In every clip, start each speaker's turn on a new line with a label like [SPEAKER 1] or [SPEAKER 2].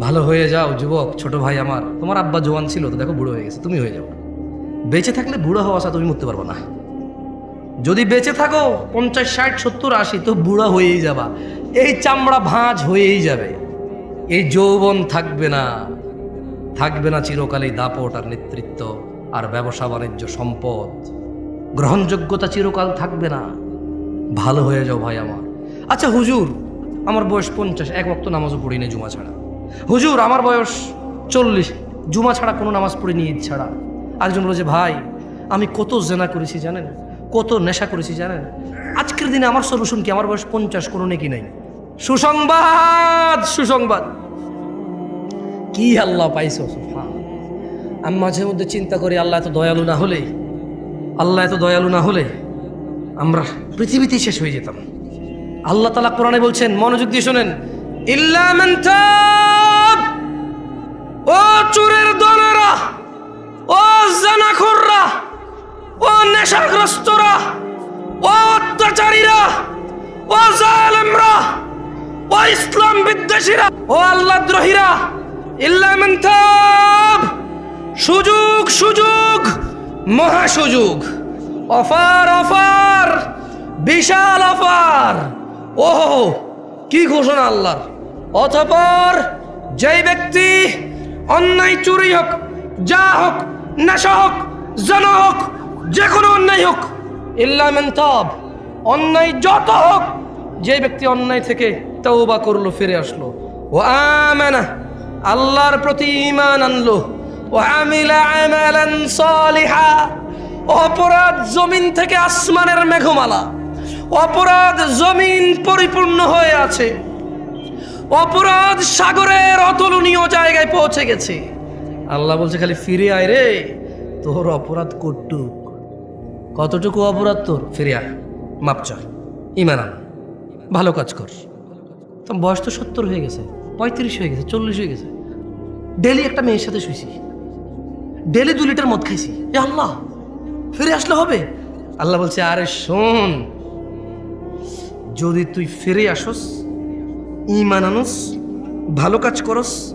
[SPEAKER 1] ভালো হয়ে যাও, যুবক, ছোট ভাই আমার। তোমার আব্বা জোয়ান ছিল, তো দেখো বুড়ো হয়ে গেছে, তুমি হয়ে যাও। বেঁচে থাকলে বুড়ো হওয়া আশা তুমি মরতে পারব না। যদি বেঁচে থাকো, পঞ্চাশ, ষাট, সত্তর, আশি, তো বুড়া হয়েই যাবা। এই চামড়া ভাঁজ হয়েই যাবে। এই যৌবন থাকবে না। থাকবে না চিরকালেই দাপট আর নেতৃত্ব আর ব্যবসা বাণিজ্য সম্পদ। গ্রহণযোগ্যতা চিরকাল থাকবে না। ভালো হয়ে যাও ভাই আমার। আচ্ছা হুজুর, আমার বয়স পঞ্চাশ, এক বক্ত নামাজও পড়ি নাই জুমা ছাড়া। হুজুর, আমার বয়স চল্লিশ। জুমা ছাড়া কোনো নামাজ পড়িনি ঈদ ছাড়া। একজন বলে যে, ভাই, আমি কত জেনা করেছি জানেন? কত নেশা করেছি জানেন? আজকের দিনে আমার সলিউশন কি? আমার বয়স পঞ্চাশ, কোনো নেকি নাই। সুসংবাদ সুসংবাদ। কি আল্লাহ পাইছো আমি মাঝে মধ্যে চিন্তা করি, আল্লাহ এত দয়ালু না হলে, আল্লাহ এত দয়ালু না হলে আমরা পৃথিবীতেই শেষ হয়ে যেতাম। আল্লাহ তালা কোরআনে বলছেন, মনোযোগ দিয়ে শোনেন, ইল্লা। ও চোরের দলেরা, ও জানাখোররা, ও নেশাগ্রস্তরা, ও অত্যাচারীরা, ও জালেমরা, ও ইসলাম বিদ্বেষীরা, ও আল্লাহ দ্রোহীরা ইল্লা মান তাব। সুযোগ সুযোগ, মহা সুযোগ। অফার অফার, বিশাল অফার। ওহো, কি ঘোষণা আল্লাহর। অতপর যেই ব্যক্তি অন্যায় চুরি হোক, যা হোক, নেশা হোক, জানা হোক, যে কোনো অন্যায় হোক ইল্লামেন তব অন্যায় যত হোক, যে ব্যক্তি অন্যায় থেকে তওবা করল, ফিরে আসলো। ও আমানা, আল্লাহর প্রতি ইমান আনলো। ও আমিলা আমালান সালিহা, অপরাধ জমিন থেকে আসমানের মেঘমালা, অপরাধ জমিন পরিপূর্ণ হয়ে আছে। অপরাধ সাগরের অতুলনীয় জায়গায় পৌঁছে গেছে। আল্লাহ বলছে, খালি ফিরে আয় রে। তোর অপরাধ কটুক। কতটুকু অপরাধ তোর? ফিরে আয়। মাপ চা ইমান ভালো কাজ কর। বয়স তো সত্তর হয়ে গেছে, পঁয়ত্রিশ হয়ে গেছে, চল্লিশ হয়ে গেছে। ডেলি একটা মেয়ের সাথে শুয়েছি ডেলি দু লিটার মদ খাইছি। এ আল্লাহ, ফিরে আসলে হবে? আল্লাহ বলছে, আরে শোন, যদি তুই ফিরে আসস ইমান আনস, ভালো কাজ করস।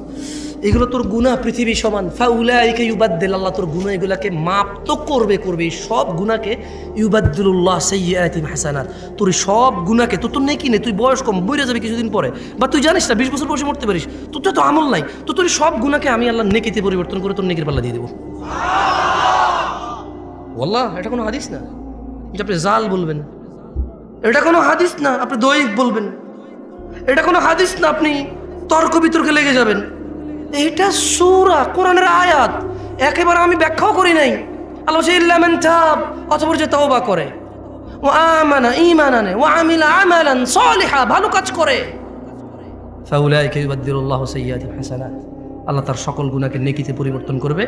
[SPEAKER 1] এগুলো তোর গুণা পৃথিবী সমান। ফাউলাইকে ইউবাদ্দিল আল্লাহ, তোর গুণা এগুলাকে মাপ তো করবে করবে। সব গুণাকে ইউবাদ্দুল্লাহ সাইয়াতিম হাসানাত। তোর সব গুণাকে তো তোর নেকি নেই, তুই বয়স কম বইরে যাবে কিছুদিন পরে। বা তুই জানিস না, বিশ বছর বয়সে মরতে পারিস। তোর তো আমল নাই। তো তোর সব গুণাকে আমি আল্লাহ নেকিতে পরিবর্তন করে তোর নেকির পাল্লা দিয়ে দেবো। ওয়াল্লাহ, এটা কোনো হাদিস না? যে আপনি জাল বলবেন। এটা কোনো হাদিস না, আপনি দৈহিক বলবেন। এটা কোনো হাদিস না, আপনি তর্ক বিতর্কে লেগে যাবেন। এটা সুরা, কোরআনের আয়াত। একেবারে আমি ব্যাখ্যাও করি নাই। আল্লাহ ইল্লামান তাব অথবা যে তওবা করে। ও আমানা ঈমান আনে ও আমিলা আমালান সালিহা ভালো কাজ করে। ফাউলাইকা ইউবাদদিলুল্লাহু সাইয়্যাতিহিম হাসানাত। আল্লাহ তার সকল গুনাহকে নেকিতে পরিবর্তন করবে।